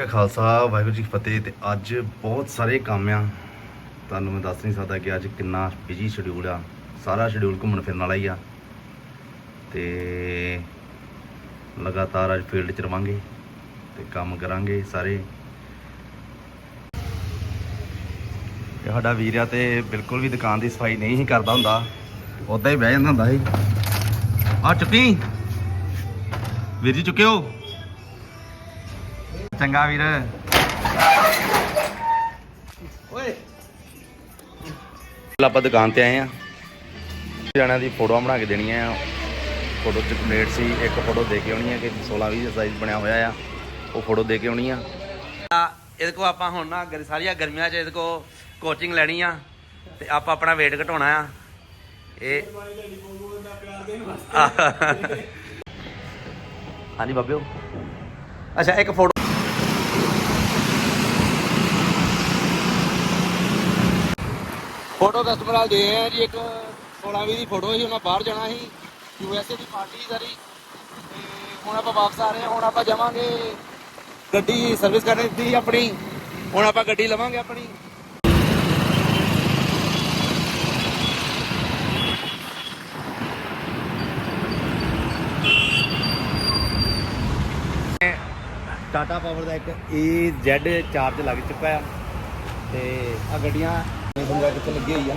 ਕਾ ਖਾਲਸਾ, ਵਾਹਿਗੁਰੂ ਜੀ ਕੀ ਫਤਿਹ ਤੇ ਅੱਜ ਬਹੁਤ ਸਾਰੇ ਕੰਮ ਆ। ਤੁਹਾਨੂੰ ਮੈਂ ਦੱਸ ਨਹੀਂ ਸਕਦਾ ਕਿ ਅੱਜ ਕਿੰਨਾ ਬਿਜ਼ੀ ਸ਼ਡਿਊਲ ਆ। ਸਾਰਾ ਸ਼ਡਿਊਲ ਘੁੰਮਣ ਫਿਰਨ ਵਾਲਾ ਹੀ ਆ। ਤੇ ਲਗਾਤਾਰ ਅੱਜ ਫੀਲਡ 'ਚ ਰਵਾਂਗੇ ਤੇ ਕੰਮ ਕਰਾਂਗੇ ਸਾਰੇ। ਸਾਡਾ ਵੀਰ ਆ ਤੇ ਬਿਲਕੁਲ ਵੀ ਦੁਕਾਨ ਦੀ ਸਫ਼ਾਈ ਨਹੀਂ ਹੀ ਕਰਦਾ ਹੁੰਦਾ। ਉਦਾਂ ਹੀ ਬਹਿ ਜਾਂਦਾ ਹੁੰਦਾ ਸੀ। ਆ ਚੁੱਕੀ? ਵੀਰ ਜੀ ਚੁੱਕਿਓ ਚੰਗਾ ਵੀਰ। ਓਏ। ਆਪਾਂ ਦੁਕਾਨ ਤੇ ਆਏ ਆ ਜਣਿਆਂ ਦੀ ਫੋਟੋਆਂ ਬਣਾ ਕੇ ਦੇਣੀਆਂ ਆ। ਫੋਟੋ ਚ ਕੰਪਲੀਟ ਸੀ ਇੱਕ ਫੋਟੋ ਦੇ ਕੇ ਆਉਣੀ ਆ ਕਿ 16 20 ਦਾ ਸਾਈਜ਼ ਬਣਿਆ ਹੋਇਆ ਆ। ਉਹ ਫੋਟੋ ਦੇ ਕੇ ਆਉਣੀ ਆ। ਆ, ਇਹਦੇ ਕੋ ਆਪਾਂ ਹੁਣ ਨਾ ਗਰ- ਸਾਰੀਆਂ ਗਰਮੀਆਂ 'ਚ ਇਹਦੇ ਕੋ ਕੋਚਿੰਗ ਲੈਣੀ ਆ ਤੇ ਆਪਾਂ ਆਪਣਾ weight ਘਟਾਉਣਾ ਆ। ਇਹ ਹਾਂਜੀ ਬਾਬਿਓ। ਅੱਛਾ ਇੱਕ ਫੋਟੋ ਫੋਟੋ ਕਸਟਮਰ ਨਾਲ ਦੇ ਆ ਜੀ, ਇੱਕ 16 20 ਦੀ ਫੋਟੋ ਸੀ, ਉਹਨਾਂ ਬਾਹਰ ਜਾਣਾ ਸੀ ਯੂ ਐਸ ਏ ਦੀ ਪਾਰਟੀ ਸੀ ਸਾਰੀ। ਤੇ ਹੁਣ ਆਪਾਂ ਵਾਪਸ ਆ ਰਹੇ ਹਾਂ, ਹੁਣ ਆਪਾਂ ਜਾਵਾਂਗੇ ਗੱਡੀ ਸਰਵਿਸ ਕਰਨੀ ਦਿੱਤੀ ਆਪਣੀ। ਹੁਣ ਆਪਾਂ ਗੱਡੀ ਲਵਾਂਗੇ ਆਪਣੀ। ਟਾਟਾ ਪਾਵਰ ਦਾ ਇੱਕ ਇਹ ਜ਼ੈਡ ਚਾਰਜ ਲੱਗ ਚੁੱਕਾ ਆ। ਤੇ ਆ ਗੱਡੀਆਂ ਬੰਗਾ ਕਿੱਥੇ ਲੱਗੀ ਹੋਈ ਆ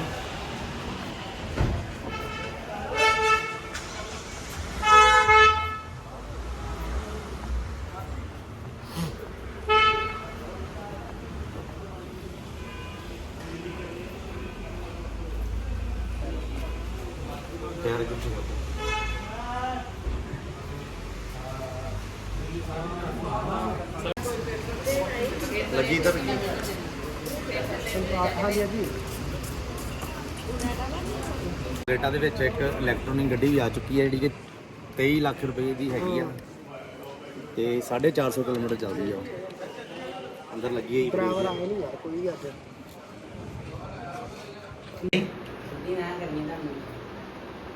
ਲੱਗੀ ਤਾਂ ਰੇਟਾਂ ਦੇ ਵਿੱਚ ਇੱਕ ਇਲੈਕਟ੍ਰੋਨਿਕ ਗੱਡੀ ਵੀ ਆ ਚੁੱਕੀ ਹੈ ਜਿਹੜੀ ਕਿ 23 ਲੱਖ ਰੁਪਏ ਦੀ ਹੈਗੀ ਆ। ਤੇ 450 ਕਿਲੋਮੀਟਰ ਚੱਲਦੀ ਆ ਉਹ। ਅੰਦਰ ਲੱਗੀ ਹੋਈ ਡਰਾਈਵਰ ਆਏ ਨਹੀਂ ਯਾਰ ਕੋਈ ਅੱਜ।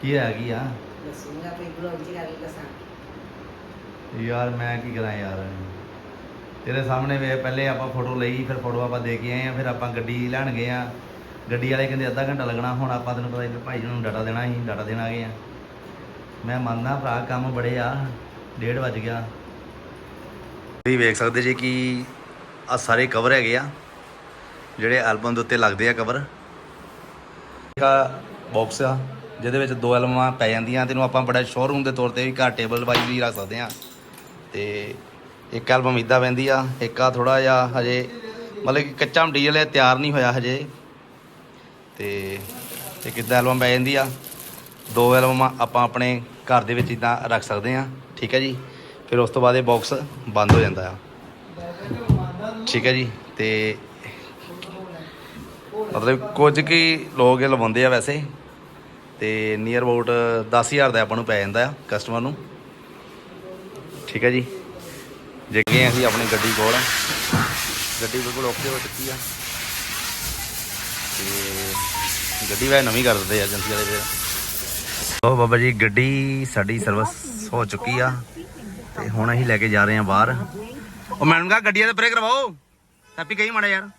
ਕੀ ਹੈਗੀ ਆ? ਦੱਸੂਗਾ ਕੋਈ ਬਲੌਗ ਚ ਗੱਲ ਦੱਸਾਂ। ਯਾਰ ਮੈਂ ਕੀ ਕਰਾਂ ਯਾਰ? ਤੇਰੇ ਸਾਹਮਣੇ ਵੇ ਪਹਿਲੇ ਆਪਾਂ ਫੋਟੋ ਲਈ, ਫਿਰ ਫੋਟੋ ਆਪਾਂ ਦੇ ਕੇ ਆਏ ਆ ਫਿਰ ਆਪਾਂ ਗੱਡੀ ਲੈਣ ਗਏ ਆ ਗੱਡੀ ਵਾਲੇ ਕਹਿੰਦੇ ਅੱਧਾ ਘੰਟਾ ਲੱਗਣਾ, ਹੁਣ ਆਪਾਂ ਤੈਨੂੰ ਪਤਾ ਹੀ ਭਾਈ ਜੀ ਨੂੰ ਡਾਟਾ ਦੇਣਾ ਸੀ ਡਾਟਾ ਦੇਣ ਆ ਗਏ ਆ ਮੈਂ ਮੰਨਦਾ ਭਰਾ, ਕੰਮ ਬੜੇ ਆ, ਡੇਢ ਵੱਜ ਗਿਆ। ਤੁਸੀਂ ਵੇਖ ਸਕਦੇ ਜੀ ਕਿ ਆ ਸਾਰੇ ਕਵਰ ਹੈਗੇ ਆ, ਜਿਹੜੇ ਐਲਬਮ ਦੇ ਉੱਤੇ ਲੱਗਦੇ ਆ ਕਵਰ ਆ ਬਾਕਸ ਆ, ਜਿਹਦੇ ਵਿੱਚ ਦੋ ਐਲਬਮਾਂ ਪੈ ਜਾਂਦੀਆਂ ਤੇ ਇਹਨੂੰ ਆਪਾਂ ਬੜਾ ਸ਼ੋਰੂਮ ਦੇ ਤੌਰ ਤੇ ਵੀ ਘਰ ਟੇਬਲ ਵਾਈਜ਼ ਵੀ ਰੱਖ ਸਕਦੇ ਆ ਤੇ ਇੱਕ ਐਲਬਮ ਇਦਾਂ ਪੈਂਦੀ ਆ, ਇੱਕ ਆ ਥੋੜਾ ਜਿਹਾ ਹਜੇ ਮਤਲਬ ਕਿ ਕੱਚਾ ਮਟੀਰੀਅਲ ਹੈ ਤਿਆਰ ਨਹੀਂ ਹੋਇਆ ਹਜੇ। ਤੇ ਇੱਕ ਇਦਾਂ ਐਲਬਮ ਪੈ ਜਾਂਦੀ ਆ। ਦੋ ਐਲਬਮ ਆਪਾਂ ਆਪਣੇ ਘਰ ਦੇ ਵਿੱਚ ਇਦਾਂ ਰੱਖ ਸਕਦੇ ਆ, ਠੀਕ ਹੈ ਜੀ? ਫਿਰ ਉਸ ਤੋਂ ਬਾਅਦ ਇਹ ਬਾਕਸ ਬੰਦ ਹੋ ਜਾਂਦਾ ਆ। ਠੀਕ ਹੈ ਜੀ? ਤੇ ਮਤਲਬ ਕੁਝ ਕੀ ਲੋਕ ਇਹ ਲਵਾਉਂਦੇ ਆ ਵੈਸੇ। ਤੇ ਨੀਅਰ ਅਬਾਊਟ 10000 ਦਾ ਆਪਾਂ ਨੂੰ ਪੈ ਜਾਂਦਾ ਆ ਕਸਟਮਰ ਨੂੰ। ਠੀਕ ਹੈ ਜੀ? ਜੇ ਅਸੀਂ ਆਪਣੀ ਗੱਡੀ ਕੋਲ। ਗੱਡੀ ਬਿਲਕੁਲ ਓਕੇ ਹੋ ਚੁੱਕੀ ਆ। ਤੇ ਗੱਡੀ ਵੈ ਨਵੀਂ ਕਰ ਦਿੱਤੇ ਏਜੰਸੀ ਵਾਲੇ ਫਿਰ। ਉਹ ਬਾਬਾ ਜੀ, ਗੱਡੀ ਸਾਡੀ ਸਰਵਿਸ ਹੋ ਚੁੱਕੀ ਆ। ਤੇ ਹੁਣ ਅਸੀਂ ਲੈ ਕੇ ਜਾ ਰਹੇ ਹਾਂ ਬਾਹਰ। ਉਹ ਮੈਡਮ ਕਹਾ ਗੱਡੀਆਂ ਦੇ ਬ੍ਰੇਕ ਕਰਵਾਓ। ਹੈਪੀ ਕਹੀ ਮਾੜਾ ਯਾਰ।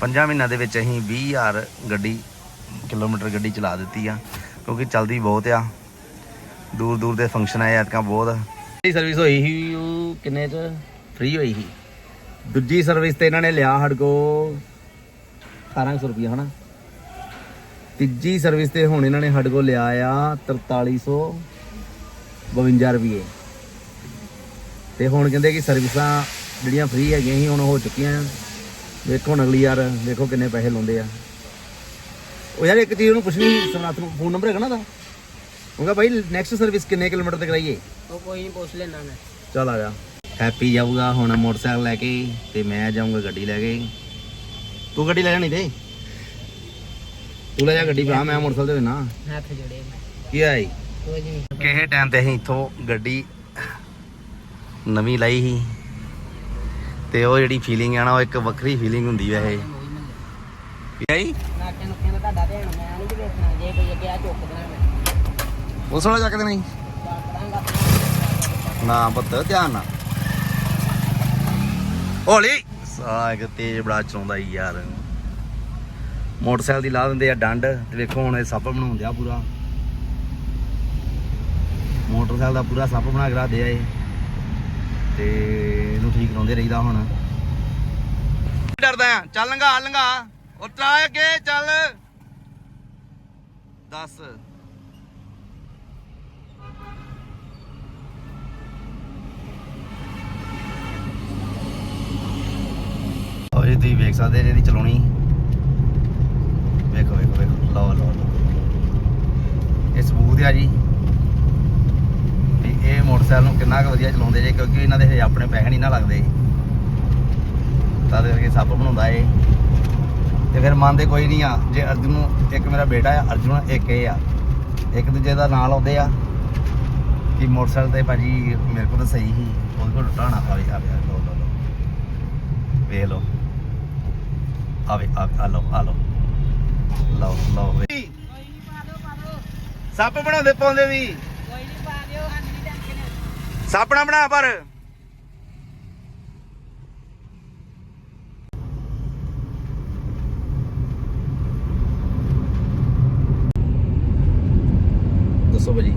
ਪੰਜਾਂ ਮਹੀਨਿਆਂ ਦੇ ਵਿੱਚ ਅਸੀਂ 20000 ਗੱਡੀ, ਕਿਲੋਮੀਟਰ ਗੱਡੀ ਚਲਾ ਦਿੱਤੀ ਆ। ਕਿਉਂਕਿ ਚਲਦੀ ਬਹੁਤ ਆ। ਦੂਰ ਦੂਰ ਦੇ ਫੰਕਸ਼ਨ ਆਏ, ਐਤਕਾਂ ਬਹੁਤ। ਜਿਹੜੀ ਸਰਵਿਸ ਹੋਈ ਸੀ, ਉਹ ਕਿੰਨੇ ਚ? ਫ੍ਰੀ ਹੋਈ ਸੀ। ਦੂਜੀ ਸਰਵਿਸ ਤੇ ਇਹਨਾਂ ਨੇ ਲਿਆ ਸਾਡੇ ਕੋ 1800 ਰੁਪਏ ਹਨਾ? ਤੀਜੀ ਸਰਵਿਸ ਤੇ ਹੁਣ ਇਹਨਾਂ ਨੇ ਸਾਡੇ ਕੋ ਲਿਆ ਆ 4352 ਰੁਪਏ ਤੇ ਹੁਣ ਕਹਿੰਦੇ ਕਿ ਸਰਵਿਸਾਂ ਜਿਹੜੀਆਂ ਫ੍ਰੀ ਹੈਗੀਆਂ ਸੀ, ਹੁਣ ਹੋ ਚੁੱਕੀਆਂ ਆ। ਵੇਖੋ ਹੁਣ ਅਗਲੀ ਯਾਰ ਦੇਖੋ ਕਿੰਨੇ ਪੈਸੇ ਲਾਉਂਦੇ ਆ। ਉਹ ਯਾਰ ਇੱਕ ਚੀਜ਼ ਉਹਨੂੰ ਪੁੱਛਣੀ ਸਮਨਾਥ ਨੂੰ ਫੋਨ ਨੰਬਰ ਹੈਗਾ ਨਾ ਦਾ ਉਹਦਾ ਭਾਈ ਨੈਕਸਟ ਸਰਵਿਸ ਕਿੰਨੇ ਕਿਲੋਮੀਟਰ ਤੇ ਕਰਾਈਏ ਉਹ ਕੋਈ ਨਹੀਂ ਪੁੱਛ ਲੈਣਾ ਮੈਂ ਚੱਲ ਆ ਜਾ ਹੈਪੀ ਜਾਊਗਾ ਹੁਣ ਮੋਟਰਸਾਈਕਲ ਲੈ ਕੇ ਤੇ ਮੈਂ ਜਾਊਂਗਾ ਗੱਡੀ ਲੈ ਕੇ ਤੂੰ ਗੱਡੀ ਲੈ ਜਾਣੀ ਤੇ ਤੂੰ ਲੈ ਜਾ ਗੱਡੀ ਭਰਾ ਮੈਂ ਮੋਟਰਸਾਈਕਲ ਤੇ ਨਾ ਹੱਥ ਜੋੜੇ ਕੀ ਆਈ ਕੋਈ ਨਹੀਂ ਕਿਸੇ ਟਾਈਮ ਤੇ ਅਸੀਂ ਇੱਥੋਂ ਗੱਡੀ ਨਵੀਂ ਲਈ ਸੀ ਤੇ ਉਹ ਜਿਹੜੀ ਫੀਲਿੰਗ ਆ ਨਾ ਉਹ ਇੱਕ ਵੱਖਰੀ ਫੀਲਿੰਗ ਹੁੰਦੀ ਵੈਸੇ ਕੀ ਆਈ ਨਾਕੇ ਨੁਕੇ ਦਾ ਤੁਹਾਡਾ ਧਿਆਨ ਮੈਂ ਨਹੀਂ ਵੇਖਣਾ ਜੇ ਕੋਈ ਅੱਗੇ ਆ ਚੁੱਕ ਦੇਣਾ ਪੁਲਿਸ ਵਾਲਾ ਚੱਕਦੇ ਨਹੀਂ? ਨਾ ਪੁੱਤ, ਧਿਆਨ ਨਾਲ। ਹੌਲੀ। ਸਾਗ ਤੇਜ਼ ਬੜਾ ਚਲਾਉਂਦਾ ਯਾਰ। ਮੋਟਰਸਾਈਕਲ ਦੀ ਲਾ ਦਿੰਦੇ ਆ ਡੰਡ, ਤੇ ਵੇਖੋ ਹੁਣ ਇਹ ਸੱਪ ਬਣਾਉਂਦੇ ਆ ਪੂਰਾ। ਮੋਟਰਸਾਈਕਲ ਦਾ ਪੂਰਾ ਸੱਪ ਬਣਾ ਕੇ ਰੱਖਦੇ ਆ ਤੇ ਇਹਨੂੰ ਠੀਕ ਕਰਾਉਂਦੇ ਰਹੀਦਾ ਹੁਣ। ਡਰਦਾ ਆ? ਚੱਲ ਲੰਗਾ ਲੰਗਾ ਉਤਰਾ ਅੱਗੇ, ਚੱਲ। 10 ਤੁਸੀਂ ਵੇਖ ਸਕਦੇ ਜੇ ਇਹਦੀ ਚਲਾਉਣੀ। ਵੇਖੋ ਵੇਖੋ ਵੇਖੋ। ਲਓ ਲਓ ਲਓ। ਇਹ ਸਬੂਤ ਆ ਜੀ। ਵੀ ਇਹ ਮੋਟਰਸਾਈਕਲ ਨੂੰ ਕਿੰਨਾ ਕੁ ਵਧੀਆ ਚਲਾਉਂਦੇ ਜੇ, ਕਿਉਂਕਿ ਇਹਨਾਂ ਦੇ ਆਪਣੇ ਪੈਸੇ ਨਹੀਂ ਨਾ ਲੱਗਦੇ। ਤਾਂ ਕਰਕੇ ਸੱਪ ਬਣਾਉਂਦਾ ਏ ਤੇ ਫਿਰ ਮੰਨਦੇ ਕੋਈ ਨਹੀਂ ਆ, ਜੇ ਅਰਜੁਨ ਨੂੰ ਇੱਕ ਮੇਰਾ ਬੇਟਾ ਆ, ਅਰਜੁਨ ਇੱਕ ਇਹ ਆ। ਇੱਕ ਦੂਜੇ ਦਾ ਨਾਂ ਲਾਉਂਦੇ ਆ। ਕਿ ਮੋਟਰਸਾਈਕਲ ਤੇ ਭਾਜੀ ਮੇਰੇ ਕੋਲ ਤਾਂ ਸਹੀ ਸੀ। ਉਹਦੇ ਕੋਲ ਟੁੱਟਾ ਨਾ ਆਵੇ ਆਵੇ ਲੋ ਲੋ ਲੋ ਵੇਖ ਲੋ ਆਵੇ ਆ ਆ ਲੋ ਆ ਲੋ ਲਓ ਲਓ। ਵੇ ਸੱਪ ਬਣਾਉਂਦੇ ਪਾਉਂਦੇ ਵੀ। ਕੋਈ ਨਹੀਂ ਪਾ ਦਿਓ ਹਾਂ ਨਹੀਂ ਟੈਨਸ਼ਨ ਸੱਪ ਨਾ ਬਣਾ ਪਰ। ਦੱਸੋ ਭਾਜੀ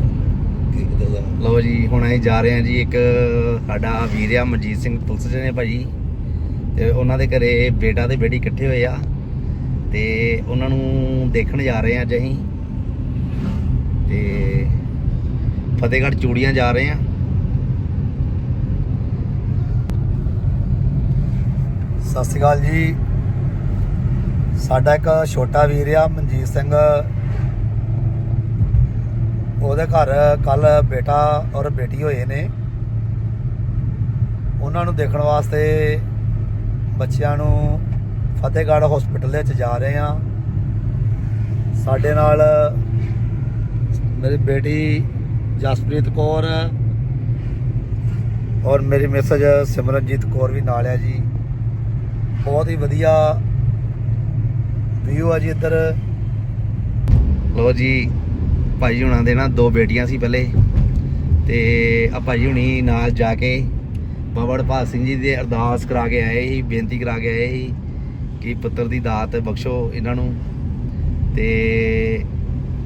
ਲਓ ਜੀ ਹੁਣ ਅਸੀਂ ਜਾ ਰਹੇ ਹਾਂ ਜੀ ਇੱਕ ਸਾਡਾ ਵੀਰ ਆ ਮਨਜੀਤ ਸਿੰਘ ਪੁਲਿਸ ਦੇ ਨੇ ਭਾਜੀ। ਤੇ ਉਹਨਾਂ ਦੇ ਘਰੇ ਬੇਟਾ ਤੇ ਬੇਟੀ ਇਕੱਠੇ ਹੋਏ ਆ ਤੇ ਉਹਨਾਂ ਨੂੰ ਦੇਖਣ ਜਾ ਰਹੇ ਹਾਂ ਅੱਜ ਅਸੀਂ। ਤੇ ਫਤਿਹਗੜ੍ਹ ਚੂੜੀਆਂ ਜਾ ਰਹੇ ਹਾਂ ਸਤਿ ਸ਼੍ਰੀ ਅਕਾਲ ਜੀ। ਸਾਡਾ ਇੱਕ ਛੋਟਾ ਵੀਰ ਆ, ਮਨਜੀਤ ਸਿੰਘ। ਉਹਦੇ ਘਰ ਕੱਲ ਬੇਟਾ ਔਰ ਬੇਟੀ ਹੋਏ ਨੇ। ਉਹਨਾਂ ਨੂੰ ਦੇਖਣ ਵਾਸਤੇ ਬੱਚਿਆਂ ਨੂੰ ਫਤਿਹਗੜ੍ਹ ਹਸਪੀਟਲ ਦੇ ਵਿੱਚ ਜਾ ਰਹੇ ਆ ਸਾਡੇ ਨਾਲ ਮੇਰੀ ਬੇਟੀ ਜਸਪ੍ਰੀਤ ਕੌਰ ਔਰ ਮੇਰੀ ਮਿਸਜ ਸਿਮਰਨਜੀਤ ਕੌਰ ਵੀ ਨਾਲ ਆ ਜੀ। ਬਹੁਤ ਹੀ ਵਧੀਆ ਵਿਊ ਆ ਜੀ ਇੱਧਰ। ਲੋ ਜੀ, ਭਾਈ ਹੁਣਾਂ ਦੇ ਨਾ ਦੋ ਬੇਟੀਆਂ ਸੀ ਪਹਿਲੇ ਤੇ ਆ ਭਾਜੀ ਹੁਣੀ ਨਾਲ ਜਾ ਕੇ ਬਾਬਾ ਹਰਪਾਲ ਸਿੰਘ ਜੀ ਦੇ ਅਰਦਾਸ ਕਰਾ ਕੇ ਆਏ ਸੀ ਬੇਨਤੀ ਕਰਾ ਕੇ ਆਏ ਸੀ ਕਿ ਪੁੱਤਰ ਦੀ ਦਾਤ ਬਖਸ਼ੋ ਇਹਨਾਂ ਨੂੰ। ਤੇ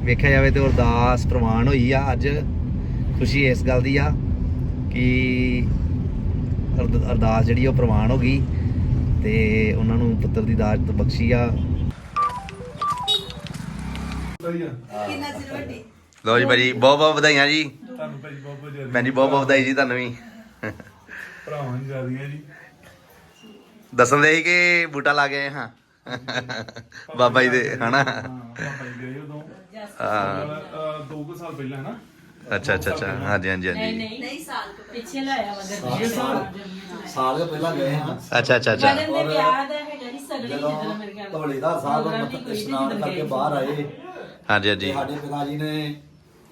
ਵੇਖਿਆ ਜਾਵੇ ਤੇ ਉਹ ਅਰਦਾਸ ਪ੍ਰਵਾਨ ਹੋਈ ਆ ਅੱਜ ਖੁਸ਼ੀ ਇਸ ਗੱਲ ਦੀ ਆ ਕਿ ਅਰਦ- ਅਰਦਾਸ ਜਿਹੜੀ ਉਹ ਪ੍ਰਵਾਨ ਹੋ ਗਈ ਤੇ ਉਹਨਾਂ ਨੂੰ ਪੁੱਤਰ ਦੀ ਦਾਤ ਬਖਸ਼ੀ ਆ। ਲੋ ਜੀ ਭਾਜੀ ਬਹੁਤ ਬਹੁਤ ਵਧਾਈਆਂ ਜੀ। ਤੁਹਾਨੂੰ ਭਾਜੀ ਬਹੁਤ ਬਹੁਤ ਜੀ ਬਹੁਤ ਬਹੁਤ ਵਧਾਈ ਜੀ ਤੁਹਾਨੂੰ ਵੀ। ਭਰਾਵਾਂ ਦੀ ਜ਼ਿਆਦੀਆਂ ਜੀ। ਦੱਸਣ ਦੇ ਸੀ ਕਿ ਬੂਟਾ ਲਾ ਗਏ ਹਾਂ। ਬਾਬਾ ਜੀ ਦੇ ਹਨਾ? ਹਾਂ ਪਾਪਾ ਜੀ ਗਏ ਉਦੋਂ। ਹਾਂ। ਅਹ, ਦੋ ਕੁ ਸਾਲ ਪਹਿਲਾਂ ਹਨਾ? ਅੱਛਾ ਅੱਛਾ ਅੱਛਾ। ਹਾਂਜੀ ਹਾਂਜੀ ਹਾਂਜੀ। ਨਹੀਂ ਨਹੀਂ। ਸਾਲ ਪਿੱਛੇ ਲਾਇਆ ਵਾ ਸਾਲ ਸਾਲ ਕੁ ਪਹਿਲਾਂ ਗਏ ਹਾਂ। ਅੱਛਾ ਅੱਛਾ ਅੱਛਾ। ਮਦਨ ਦੇ ਵਿਆਹ ਦਾ ਹੈਗਾ ਜੀ ਸਗਲੀ ਜਦੋਂ ਜਦੋਂ ਮੇਰੇ ਖਿਆਲ ਧੌਲੀਦਾਰ ਸਾਹਿਬ ਪ੍ਰੋਗਰਾਮ ਮੱਥਾ ਦੀ ਕੋਈ ਇਸ਼ਨਾਨ ਜਦੋਂ ਕਰਕੇ ਗਏ। ਬਾਹਰ ਆਏ। ਹਾਂਜੀ ਤੇ ਹਾਂਜੀ ਸਾਡੇ ਪਿਤਾ ਜੀ ਨੇ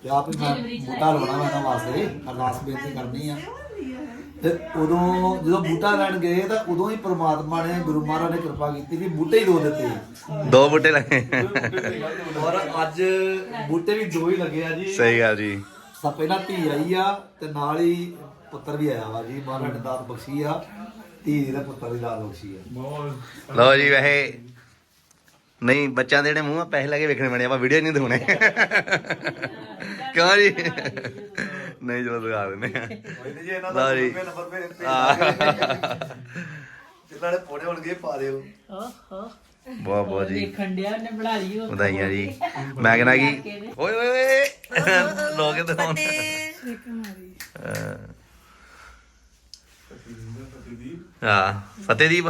ਕਿਹਾ ਵੀ ਮੈਂ ਜਨਵਰੀ ਚ ਬੂਟਾ ਲਵਾਉਣਾ ਮੈਂ ਇਹਨਾਂ ਵਾਸਤੇ। ਅਰਦਾਸ ਬੇਨਤੀ ਕਰਨੀ ਆ। ਤੇ ਉਦੋਂ ਜਦੋਂ ਬੂਟਾ ਲੈਣ ਗਏ ਤਾਂ ਉਦੋਂ ਹੀ ਪ੍ਰਮਾਤਮਾ ਨੇ ਗੁਰੂ ਮਹਾਰਾਜ ਨੇ ਕਿਰਪਾ ਕੀਤੀ ਵੀ ਬੂਟੇ ਹੀ ਦੋ ਦਿੱਤੇ। ਦੋ ਬੂਟੇ ਲੱਗੇ ਔਰ ਅੱਜ ਬੂਟੇ ਵੀ ਦੋ ਹੀ ਲੱਗੇ ਆ ਜੀ। ਸਹੀ ਗੱਲ ਜੀ। ਸਭ ਪਹਿਲਾਂ ਧੀ ਆਈ ਆ ਤੇ ਨਾਲ ਹੀ ਪੁੱਤਰ ਵੀ ਆਇਆ ਵਾ ਜੀ ਮਹਾਰਾਜ ਦਾਤ ਬਖਸ਼ੀ ਆ ਧੀ ਦੀ ਪੁੱਤਰ ਦੀ ਦਾਤ ਬਖਸ਼ੀ ਆ। ਲਓ ਜੀ ਵੈਸੇ ਨਹੀਂ ਬੱਚਿਆਂ ਦੇ ਜਿਹੜੇ ਮੂੰਹ ਆ ਪੈਸੇ ਲੈ ਕੇ ਵੇਖਣੇ ਪੈਣੇ ਆਪਾਂ ਵੀਡੀਓ ਨਹੀਂ ਦਿਖਾਉਣੇ। ਕਿਉਂ ਜੀ? ਨਹੀਂ ਚਲੋ ਦਿਖਾ ਦਿੰਦੇ ਆ। ਜੀ ਇਹਨਾਂ ਲਓ ਜੀ। ਨੰਬਰ ਭੇਜ ਆਹ। ਜਿਨ੍ਹਾਂ ਨੇ ਪੋੜੇ ਹੋਣਗੇ ਪਾ ਦਿਓ। ਓਹੋ। ਬਹੁਤ ਬਹੁਤ ਜੀ। ਦੇਖਣ ਡਿਆ ਉਹਨੇ ਬਣਾ ਲਈ ਉਹ। ਵਧਾਈਆਂ ਜੀ। ਮੈਂ ਕਹਿੰਦਾ ਕਿ ਓਏ ਓਏ ਓਏ। ਲੋਕ ਇਹਦੇ ਹੁਣ ਹਾਂ। ਫਤਿਹਦੀਪ।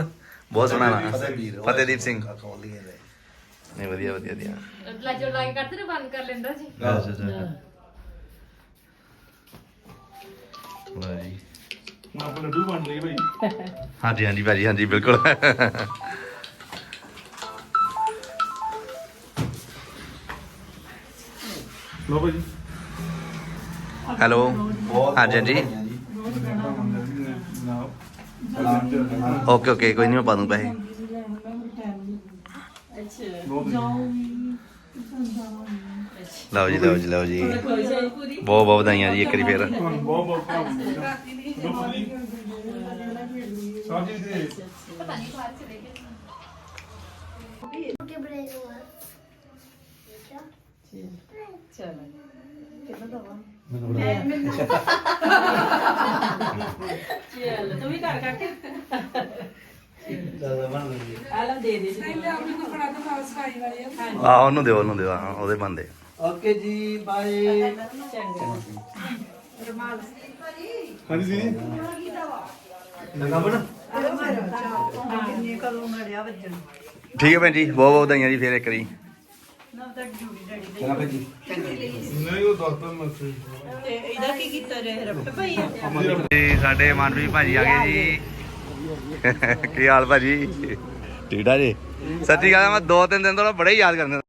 ਬਹੁਤ ਸੋਹਣਾ ਨਾਮ। ਫਤਿਹਦੀਪ। ਸਿੰਘ। ਖੋਲ ਲਈਏ ਨੇ ਨਹੀਂ ਵਧੀਆ ਵਧੀਆ ਵਧੀਆ। ਲਾਜੋ ਲਾਈਕ ਕਰਦੇ ਨੇ ਬੰਦ ਕਰ ਲੈਂਦਾ ਜੀ। ਅੱਛਾ ਅੱਛਾ। ਲਓ ਜੀ। ਹੁਣ ਆਪਾਂ ਲੱਡੂ ਬਣ ਲਏ ਭਾਈ। ਹਾਂਜੀ ਹਾਂਜੀ ਭਾਜੀ ਹਾਂਜੀ ਬਿਲਕੁਲ। ਲੋ ਭਾਜੀ ਹੈਲੋ। ਹਾਂਜੀ ਹਾਂਜੀ। ਓਕੇ ਓਕੇ ਕੋਈ ਨਹੀਂ ਮੈਂ ਪਾ ਦੂੰ ਪੈਸੇ। ਅੱਛਾ। ਬਹੁਤ ਲਓ ਜੀ ਲਓ ਜੀ ਲਓ ਜੀ। ਬਹੁਤ ਬਹੁਤ ਵਧਾਈਆਂ ਜੀ ਇੱਕ ਵਾਰੀ ਫੇਰ। ਤੁਹਾਨੂੰ ਬਹੁਤ ਬਹੁਤ ਸਾਹਿਬ ਜੀ ਦੇ ਪਤਾ ਨਹੀਂ ਬਾਹਰ ਚਲੇ ਗਏ ਚਲੋ ਚਲ ਤੂੰ ਵੀ ਕਰ ਕਰਕੇ ਆਲਮ ਦੇ ਦੇ ਜੀ ਆ ਉਹਨੂੰ ਦਿਓ ਉਹਨੂੰ ਦਿਓ ਹਾਂ ਉਹਦੇ ਬੰਦੇ। ਓਕੇ ਜੀ ਬਾਏ। ਚੰਗਾ ਹਾਂਜੀ ਜੀ ਨਗਮਨ ਠੀਕ ਹੈ ਭੈਣ ਜੀ ਬਹੁਤ ਬਹੁਤ ਵਧਾਈਆਂ ਜੀ ਫੇਰ ਇੱਕ ਵਾਰੀ। ਚੰਗਾ ਭੈਣ ਜੀ। ਨਹੀਂ ਉਹ ਦਸਤਾਂ ਮਸੇ ਇਹਦਾ ਕੀ ਕੀਤਾ ਪਈ ਆ ਜੀ ਸਾਡੇ ਮਨਪ੍ਰੀਤ ਭਾਜੀ ਆ ਗਏ ਜੀ। ਕੀ ਹਾਲ ਭਾਜੀ? ਠੀਕ ਠਾਕ ਜੀ। ਸੱਚੀ ਗੱਲ ਆ, ਮੈਂ ਦੋ ਤਿੰਨ ਦਿਨ ਤੋਂ ਨਾ ਬੜਾ ਹੀ ਯਾਦ ਕਰਦਾ